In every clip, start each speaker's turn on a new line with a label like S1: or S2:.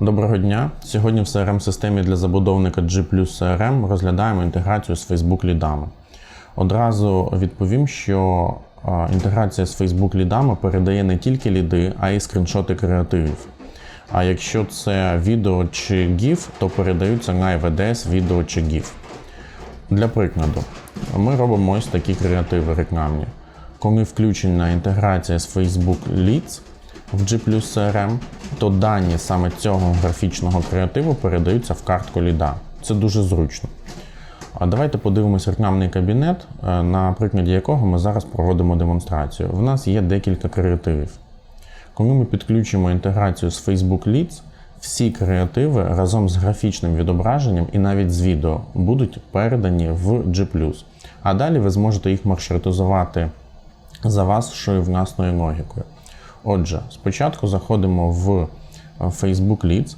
S1: Доброго дня! Сьогодні в crm системі для забудовника G CRM розглядаємо інтеграцію з Facebook лідами. Одразу відповім, що інтеграція з Facebook лідами передає не тільки ліди, а й скріншоти креативів. А якщо це відео чи GIF, то передаються на IVDS відео чи GIF. Для прикладу, ми робимо ось такі креативи рекламні. Коли включена інтеграція з Facebook Leads в G CRM, то дані саме цього графічного креативу передаються в картку ліда. Це дуже зручно. А давайте подивимось рекламний кабінет, е, на прикладі якого ми зараз проводимо демонстрацію. В нас є декілька креативів. Коли ми підключимо інтеграцію з Facebook Leads, всі креативи разом з графічним відображенням і навіть з відео будуть передані в G+. А далі ви зможете їх маршрутизувати за вашою власною логікою. Отже, спочатку заходимо в е, Facebook Leads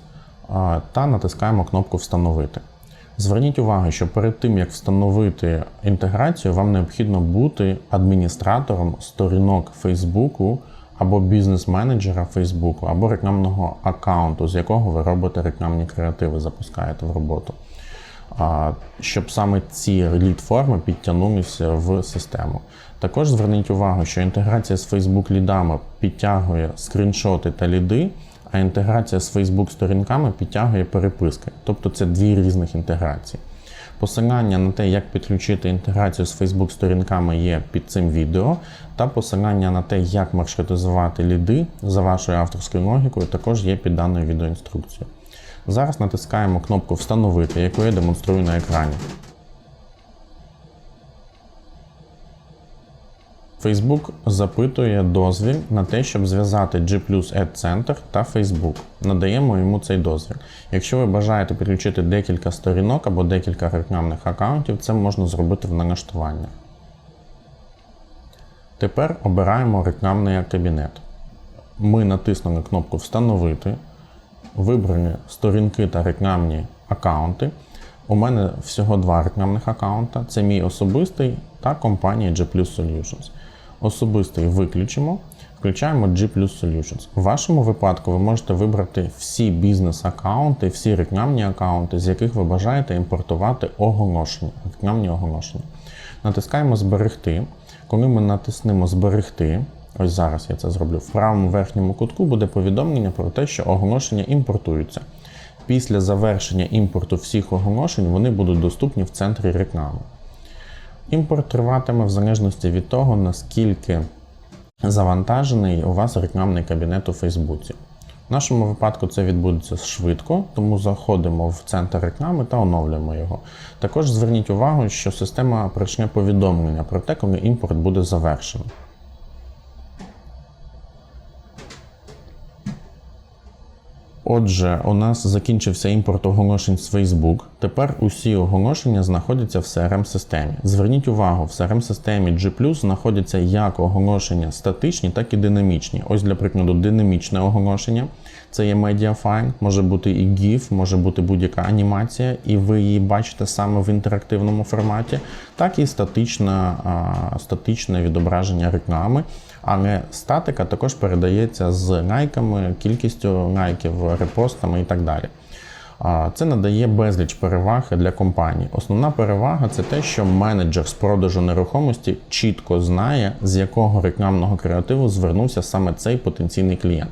S1: та натискаємо кнопку Встановити. Зверніть увагу, що перед тим як встановити інтеграцію, вам необхідно бути адміністратором сторінок Фейсбуку або бізнес-менеджера Фейсбуку, або рекламного аккаунту, з якого ви робите рекламні креативи, запускаєте в роботу. Щоб саме ці лід-форми підтягнулися в систему. Також зверніть увагу, що інтеграція з Facebook лідами підтягує скріншоти та ліди, а інтеграція з Facebook сторінками підтягує переписки. Тобто це дві різних інтеграції. Посилання на те, як підключити інтеграцію з Facebook сторінками є під цим відео, та посилання на те, як маршрутизувати ліди за вашою авторською логікою, також є під даною відеоінструкцією. Зараз натискаємо кнопку Встановити, яку я демонструю на екрані. Facebook запитує дозвіл на те, щоб зв'язати G Ad Center та Facebook. Надаємо йому цей дозвіл. Якщо ви бажаєте підключити декілька сторінок або декілька рекламних аккаунтів, це можна зробити в налаштуваннях. Тепер обираємо рекламний кабінет. Ми натиснули кнопку Встановити, вибрані сторінки та рекламні аккаунти. У мене всього два рекламних аккаунта. Це мій особистий та компанія G Solutions. Особистий виключимо, включаємо G Solutions. В вашому випадку ви можете вибрати всі бізнес-аккаунти, всі рекламні аккаунти, з яких ви бажаєте імпортувати оголошення, рекламні оголошення. Натискаємо Зберегти. Коли ми натиснемо Зберегти, ось зараз я це зроблю, в правому верхньому кутку буде повідомлення про те, що оголошення імпортуються. Після завершення імпорту всіх оголошень вони будуть доступні в центрі реклами. Імпорт триватиме в залежності від того, наскільки завантажений у вас рекламний кабінет у Фейсбуці. В нашому випадку це відбудеться швидко, тому заходимо в центр реклами та оновлюємо його. Також зверніть увагу, що система почне повідомлення про те, коли імпорт буде завершений. Отже, у нас закінчився імпорт оголошень з Facebook. Тепер усі оголошення знаходяться в crm системі Зверніть увагу, в crm системі G знаходяться як оголошення статичні, так і динамічні. Ось, для прикладу, динамічне оголошення. Це є медіафайл, може бути і GIF, може бути будь-яка анімація, і ви її бачите саме в інтерактивному форматі, так і статична, а, статичне відображення реклами. Але статика також передається з лайками, кількістю лайків, репостами і так далі. Це надає безліч переваг для компанії. Основна перевага це те, що менеджер з продажу нерухомості чітко знає, з якого рекламного креативу звернувся саме цей потенційний клієнт.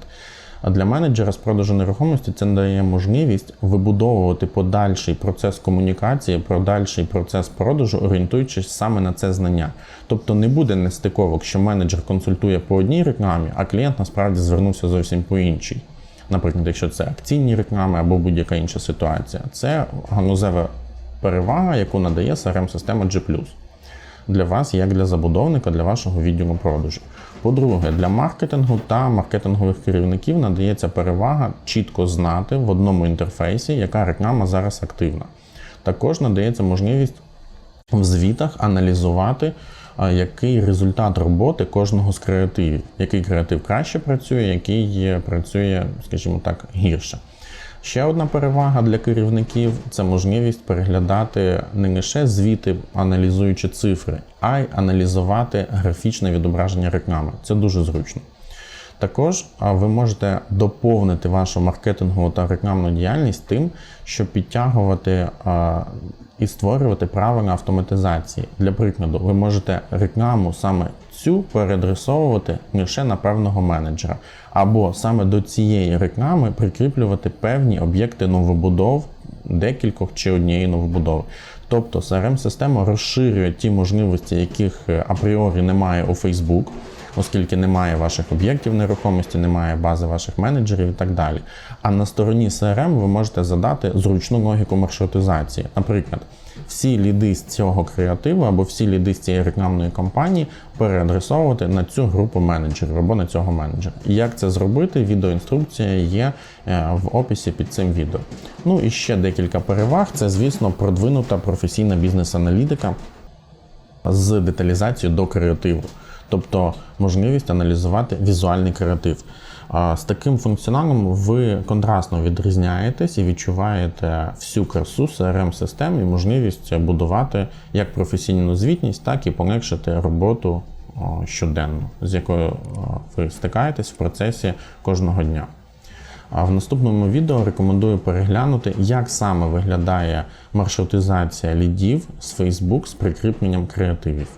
S1: А для менеджера з продажу нерухомості це дає можливість вибудовувати подальший процес комунікації, подальший процес продажу, орієнтуючись саме на це знання. Тобто не буде нестиковок, що менеджер консультує по одній рекламі, а клієнт насправді звернувся зовсім по іншій. Наприклад, якщо це акційні реклами або будь-яка інша ситуація, це ганузева перевага, яку надає crm система G для вас, як для забудовника, для вашого відділу продажу. По-друге, для маркетингу та маркетингових керівників надається перевага чітко знати в одному інтерфейсі, яка реклама зараз активна. Також надається можливість в звітах аналізувати, який результат роботи кожного з креативів, який креатив краще працює, який працює, скажімо так, гірше. Ще одна перевага для керівників це можливість переглядати не лише звіти, аналізуючи цифри, а й аналізувати графічне відображення реклами. Це дуже зручно. Також ви можете доповнити вашу маркетингову та рекламну діяльність тим, щоб підтягувати і створювати правила автоматизації. Для прикладу, ви можете рекламу саме цю переадресовувати лише на певного менеджера, або саме до цієї реклами прикріплювати певні об'єкти новобудов, декількох чи однієї новобудови. Тобто CRM-система розширює ті можливості, яких е, апріорі немає у Facebook, оскільки немає ваших об'єктів нерухомості, немає бази ваших менеджерів і так далі. А на стороні CRM ви можете задати зручну логіку маршрутизації. Наприклад, всі ліди з цього креативу або всі ліди з цієї рекламної кампанії переадресовувати на цю групу менеджерів або на цього менеджера. Як це зробити? Відеоінструкція є е, в описі під цим відео. Ну і ще декілька переваг. Це, звісно, продвинута професійна бізнес-аналітика з деталізацією до креативу, тобто можливість аналізувати візуальний креатив. З таким функціоналом ви контрастно відрізняєтесь і відчуваєте всю красу crm систем і можливість будувати як професійну звітність, так і полегшити роботу щоденно, з якою ви стикаєтесь в процесі кожного дня. А в наступному відео рекомендую переглянути, як саме виглядає маршрутизація лідів з Facebook з прикріпленням креативів.